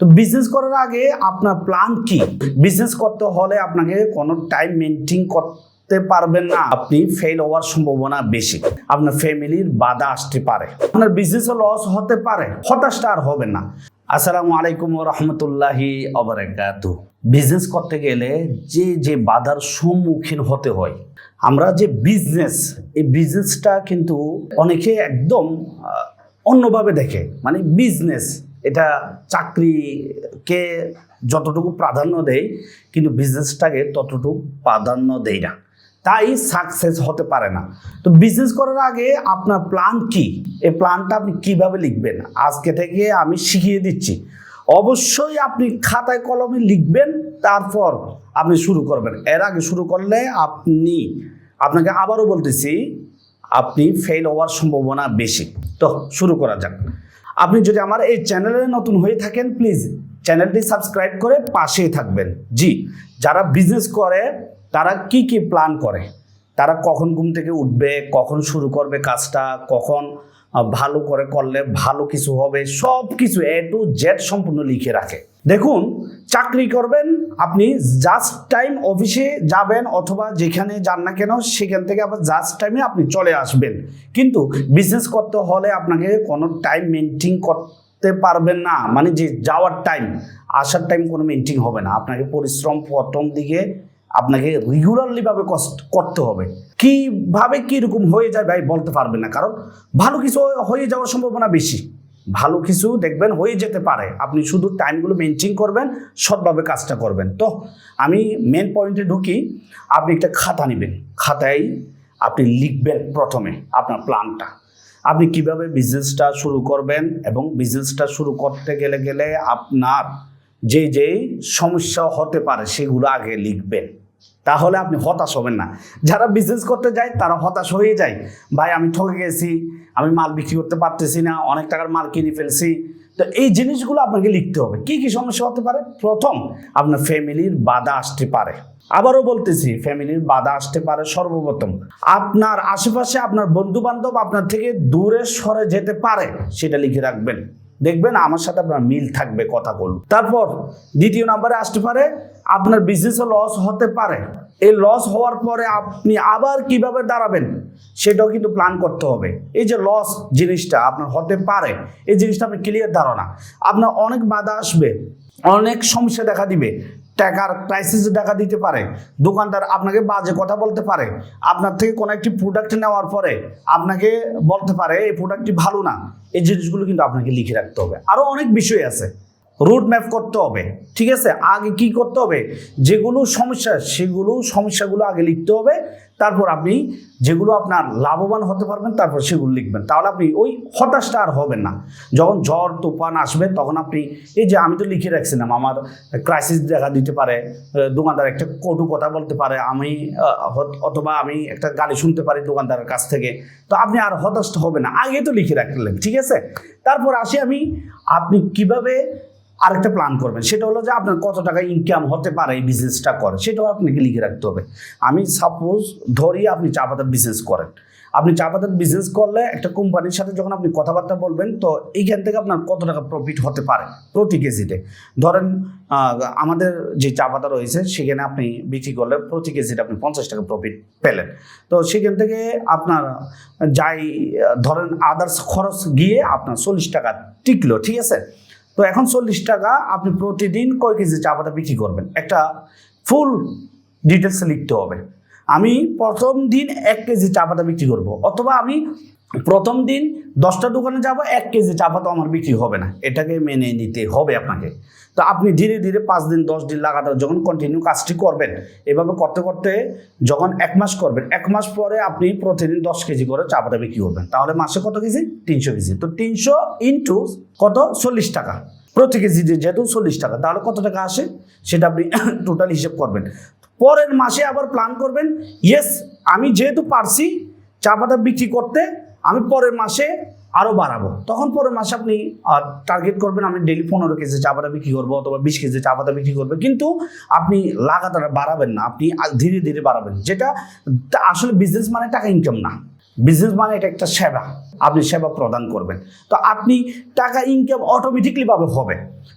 তো বিজনেস করার আগে আপনার প্ল্যান কি? বিজনেস করতে হলে আপনাকে কোনো টাইম মেনটেন করতে পারবেন না। আপনি ফেল হওয়ার সম্ভাবনা বেশি। আপনার ফ্যামিলির বাধা আসতে পারে। আপনার বিজনেসে লস হতে পারে। হতাশটা আর হবে না। আসসালামু আলাইকুম রহমতুল্লাহি অবরাকাত বিজনেস করতে গেলে যে যে বাধার সম্মুখীন হতে হয়, আমরা যে বিজনেস এই বিজনেসটা কিন্তু অনেকে একদম অন্যভাবে দেখে। মানে বিজনেস এটা চাকরিকে যতটুকু প্রাধান্য দেয়, কিন্তু বিজনেসটাকে ততটুকু প্রাধান্য দেয় না। তাই সাকসেস হতে পারে না। তো বিজনেস করার আগে আপনার প্ল্যান কি? এই প্ল্যানটা আপনি কীভাবে লিখবেন? আজকে থেকে আমি শিখিয়ে দিচ্ছি। অবশ্যই আপনি খাতায় কলমে লিখবেন, তারপর আপনি শুরু করবেন। এর আগে শুরু করলে আপনি, আপনাকে আবারও বলতেছি, আপনি ফেল হওয়ার সম্ভাবনা বেশি। তো শুরু করা যাক। আপনি যদি আমার এই চ্যানেলে নতুন হয়ে থাকেন প্লিজ চ্যানেলটি সাবস্ক্রাইব করে পাশেই থাকবেন। জি, যারা বিজনেস করে, তারা কি কি প্ল্যান করে? তারা কখন ঘুম থেকে উঠবে, কখন শুরু করবে কাজটা, কখন ভালো করে করলে ভালো কিছু হবে সব কিছু এ টু জেড সম্পূর্ণ লিখে রাখে। দেখুন, চাকরি করবেন, আপনি জাস্ট টাইম অফিসে যাবেন অথবা যেখানে যান না কেন, সেখান থেকে আবার জাস্ট টাইমে আপনি চলে আসবেন। কিন্তু বিজনেস করতে হলে আপনাকে কোনো টাইম মেনটেন করতে পারবেন না। মানে যে যাওয়ার টাইম আসার টাইম কোনো মেনটেন হবে না। আপনাকে পরিশ্রম প্রথম দিকে আপনাকে রেগুলারলি ভাবে কষ্ট করতে হবে। কীভাবে কীরকম হয়ে যায় ভাই বলতে পারবেন না, কারণ ভালো কিছু হয়ে যাওয়ার সম্ভাবনা বেশি। ভালো কিছু দেখবেন হয়ে যেতে পারে। আপনি শুধু টাইমগুলো মেনটেন করবেন, সৎভাবে কাজটা করবেন। তো আমি মেন পয়েন্টে ঢুকি, আপনি একটা খাতা নেবেন। খাতায় আপনি লিখবেন প্রথমে আপনার প্ল্যানটা আপনি কীভাবে বিজনেসটা শুরু করবেন এবং বিজনেসটা শুরু করতে গেলে গেলে আপনার যে যেই সমস্যা হতে পারে সেগুলো আগে লিখবেন। তাহলে আপনি হতাশ হবেন না। যারা বিজনেস করতে যায়, তারা হতাশ হয়ে যায়। ভাই, আমি ঠকে গেছি, আমি মাল বিক্রি করতে পারতেছি না, অনেক টাকার মাল কিনে ফেলছি। তো এই জিনিসগুলো আপনাকে লিখতে হবে। কি কি সমস্যা হতে পারে? প্রথম, আপনার ফ্যামিলির বাধা আসতে পারে। আবারও বলতেছি, ফ্যামিলির বাধা আসতে পারে সর্বপ্রথম। আপনার আশেপাশে আপনার বন্ধু বান্ধব আপনার থেকে দূরে সরে যেতে পারে, সেটা লিখে রাখবেন। দেখবেন আমার সাথে আপনার মিল থাকবে, কথা বলুন তারপর দ্বিতীয় নাম্বারে আসতে পারে, আপনার বিজনেসে লস হতে পারে। এই লস হওয়ার পরে আপনি আবার কীভাবে দাঁড়াবেন, সেটাও কিন্তু প্ল্যান করতে হবে। এই যে লস জিনিসটা আপনার হতে পারে, এই জিনিসটা আপনি ক্লিয়ার ধারণা। আপনার অনেক বাধা আসবে, অনেক সমস্যা দেখা দিবে। টাকার ক্রাইসিস দেখা দিতে পারে। দোকানদার আপনাকে বাজে কথা বলতে পারে। আপনার থেকে কোনো একটি প্রোডাক্ট নেওয়ার পরে আপনাকে বলতে পারে, এই প্রোডাক্টটি ভালো না। এই জিনিসগুলো কিন্তু আপনাকে লিখে রাখতে হবে। আরও অনেক বিষয় আছে। রুট ম্যাপ করতে হবে, ঠিক আছে? আগে কি করতে হবে? যেগুলো সমস্যা, সেগুলো সমস্যাগুলো আগে লিখতে হবে। তারপর আপনি যেগুলো আপনার লাভবান হতে পারবেন, তারপর সেগুলো লিখবেন। তাহলে আপনি ওই হতাশটা আর হবেন না। যখন ঝড়, তুফান আসবে, তখন আপনি, এই যে আমি তো লিখে রাখছিলাম, আমার ক্রাইসিস দেখা দিতে পারে দোকানদার একটা কটু কথা বলতে পারে, আমি অথবা আমি একটা গালি শুনতে পারি দোকানদারের কাছ থেকে। তো আপনি আর হতাশটা হবে না। আগে তো লিখে রাখলেন, ঠিক আছে? তারপর আসি আমি, আপনি কীভাবে আরেকটা প্ল্যান করবেন। সেটা হলো যে আপনার কত টাকা ইনকাম হতে পারে এই বিজনেসটা করে। সেটাও আপনাকে লিখে রাখতে হবে। আমি সাপোজ ধরি আপনি চা পাতার বিজনেস করেন। আপনি চা পাতার বিজনেস করলে একটা কোম্পানির সাথে যখন আপনি কথাবার্তা বলবেন, তো এইখান থেকে আপনার কত টাকা প্রফিট হতে পারে প্রতি কেজিতে? ধরেন আমাদের যে চা পাতা রয়েছে, সেখানে আপনি বিক্রি করলে প্রতি কেজিতে আপনি পঞ্চাশ টাকা প্রফিট পেলেন। তো সেখান থেকে আপনার যাই ধরেন আদার্স খরচ গিয়ে আপনার চল্লিশ টাকা টিকলো, ঠিক আছে? তো এখন চল্লিশ টাকা আপনি প্রতিদিন কয় কেজি চা পাতা বিক্রি করবেন? একটা ফুল ডিটেলসে লিখতে হবে। আমি প্রথম দিন এক কেজি চা পাতা বিক্রি করব, অথবা আমি প্রথম দিন দশটা দোকানে যাব, এক কেজি চা পাতা আমার বিক্রি হবে না। এটাকে মেনে নিতে হবে আপনাকে। তো আপনি ধীরে ধীরে পাঁচ দিন, দশ দিন লাগাতার যখন কন্টিনিউ কাজটি করবেন, এভাবে করতে করতে যখন এক মাস করবেন, এক মাস পরে আপনি প্রতিদিন দশ কেজি করে চা পাতা বিক্রি করবেন। তাহলে মাসে কত কেজি? তিনশো কেজি। তো তিনশো ইন্টু কত? চল্লিশ টাকা। প্রতি কেজি যেহেতু চল্লিশ টাকা, তাহলে কত টাকা আসে? সেটা আপনি টোটাল হিসেব করবেন। পরের মাসে আবার প্ল্যান করবেন ইয়েস আমি যেহেতু পারছি চা পাতা বিক্রি করতে, আমি পরের মাসে আরও বাড়াবো। তখন পরের মাসে আপনি টার্গেট করবেন, আমি ডেলি পনেরো কেজি চা পাতা বিক্রি করব অথবা বিশ কেজি চা পাতা বিক্রি করব। কিন্তু আপনি লাগাতার বাড়াবেন না, আপনি ধীরে ধীরে বাড়াবেন। যেটা আসলে বিজনেস মানে টাকা ইনকাম না। বিজনেস মানে এটা একটা সেবা। আপনি সেবা প্রদান করবেন। তো আপনি টাকা ইনকাম অটোমেটিকলি ভাবে হবে।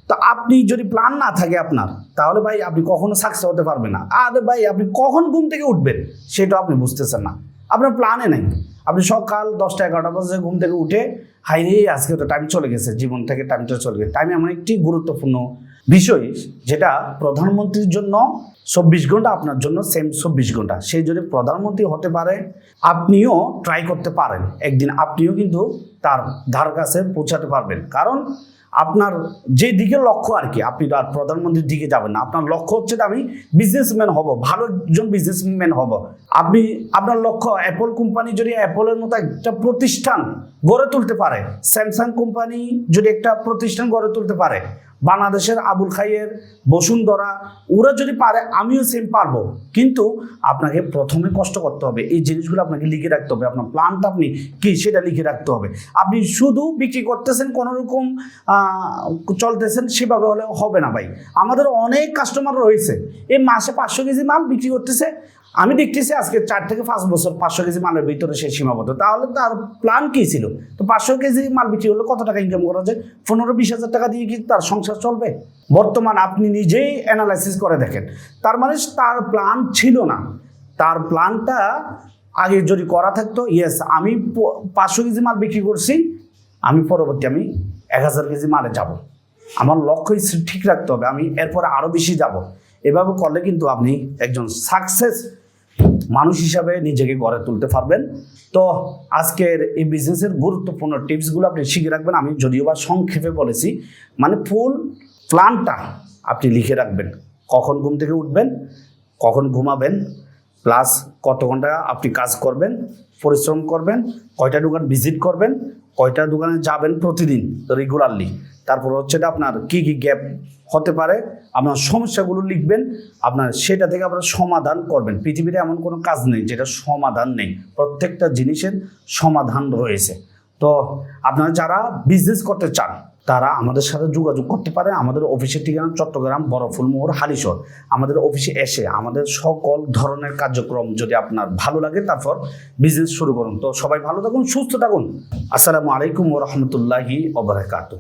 তো আপনি যদি প্ল্যান না থাকে আপনার, তাহলে ভাই আপনি কখনো সাকসেস হতে পারবেন না। আর ভাই আপনি কখন ঘুম থেকে উঠবেন, সেটা আপনি বুঝতেছেন না। আপনার প্ল্যানে নাই। আপনি সকাল দশটা এগারোটা বাজে ঘুম থেকে উঠে হাই রে, আজকে তো টাইম চলে গেছে। জীবন থেকে টাইমটা চলে গেছে। টাইম এমন একটি গুরুত্বপূর্ণ বিষয় যেটা প্রধানমন্ত্রীর জন্য চব্বিশ ঘণ্টা, আপনার জন্য সেম চব্বিশ ঘণ্টা। সেই যদি প্রধানমন্ত্রী হতে পারে, আপনিও ট্রাই করতে পারেন। একদিন আপনিও কিন্তু তার ধার কাছে পৌঁছাতে পারবেন। কারণ আপনার যে দিকে লক্ষ্য আর কি, আপনি আর প্রধানমন্ত্রীর দিকে যাবেন না। আপনার লক্ষ্য হচ্ছে যে আমি বিজনেসম্যান হব, ভালো একজন বিজনেসম্যান হব। আপনি, আপনার লক্ষ্য অ্যাপল কোম্পানি যদি অ্যাপলের মতো একটা প্রতিষ্ঠান গড়ে তুলতে পারে স্যামসাং কোম্পানি যদি একটা প্রতিষ্ঠান গড়ে তুলতে পারে বাংলাদেশের আবুল খাইয়ের বসুন্ধরা, ওরা যদি পারে, আমিও সেম পারব। কিন্তু আপনাকে প্রথমে কষ্ট করতে হবে। এই জিনিসগুলো আপনাকে লিখে রাখতে হবে। আপনার প্ল্যানটা আপনি কি সেটা লিখে রাখতে হবে। আপনি শুধু বিক্রি করতেছেন কোনো রকম চলতেছেন, সেভাবে হলে হবে না ভাই। আমাদের অনেক কাস্টমার রয়েছে। এই মাসে পাঁচশো কেজি মাল বিক্রি করতেছে। আমি দেখতেছি আজকে চার থেকে পাঁচ বছর পাঁচশো কেজি মালের ভিতরে সে সীমাবদ্ধ। তাহলে তার প্ল্যান কী ছিল? তো পাঁচশো কেজি মাল বিক্রি হলে কত টাকা ইনকাম করা যায়? পনেরো বিশ হাজার টাকা দিয়ে কি তার সংসার চলবে? বর্তমান আপনি নিজেই অ্যানালাইসিস করে দেখেন। তার মানে তার প্ল্যান ছিল না। তার প্ল্যানটা আগে যদি করা থাকতো ইয়েস আমি পাঁচশো কেজি মাল বিক্রি করছি, আমি পরবর্তী আমি এক হাজার কেজি মালে যাব। আমার লক্ষ্য স্থির ঠিক রাখতে হবে, আমি এরপরে আরও বেশি যাব। এভাবে করলে কিন্তু আপনি একজন সাকসেস মানুষ হিসাবে নিজেকে গড়ে তুলতে পারবেন। তো আজকের এই বিজনেসের গুরুত্বপূর্ণ টিপসগুলো আপনি শিখে রাখবেন। আমি যদিও বা সংক্ষেপে বলেছি মানে ফুল প্ল্যানটা আপনি লিখে রাখবেন। কখন ঘুম থেকে উঠবেন, কখন ঘুমাবেন প্লাস কত ঘণ্টা আপনি কাজ করবেন, পরিশ্রম করবেন, কয়টা দোকান ভিজিট করবেন, কয়টা দোকানে যাবেন প্রতিদিন রেগুলারলি তারপর হচ্ছে আপনার কী কী গ্যাপ হতে পারে, আপনার সমস্যাগুলো লিখবেন, আপনার সেটা থেকে আপনার সমাধান করবেন। পৃথিবীতে এমন কোনো কাজ নেই যেটা সমাধান নেই, প্রত্যেকটা জিনিসের সমাধান রয়েছে। তো আপনারা যারা বিজনেস করতে চান তারা আমাদের সাথে যোগাযোগ করতে পারে। আমাদের অফিসের ঠিকানা চট্টগ্রাম বড়ফুলমোহর হালিশর আমাদের অফিসে এসে আমাদের সকল ধরনের কার্যক্রম যদি আপনার ভালো লাগে, তারপর বিজনেস শুরু করুন। তো সবাই ভালো থাকুন, সুস্থ থাকুন। আসসালামু আলাইকুম রহমতুল্লাহি ওবরাকাতু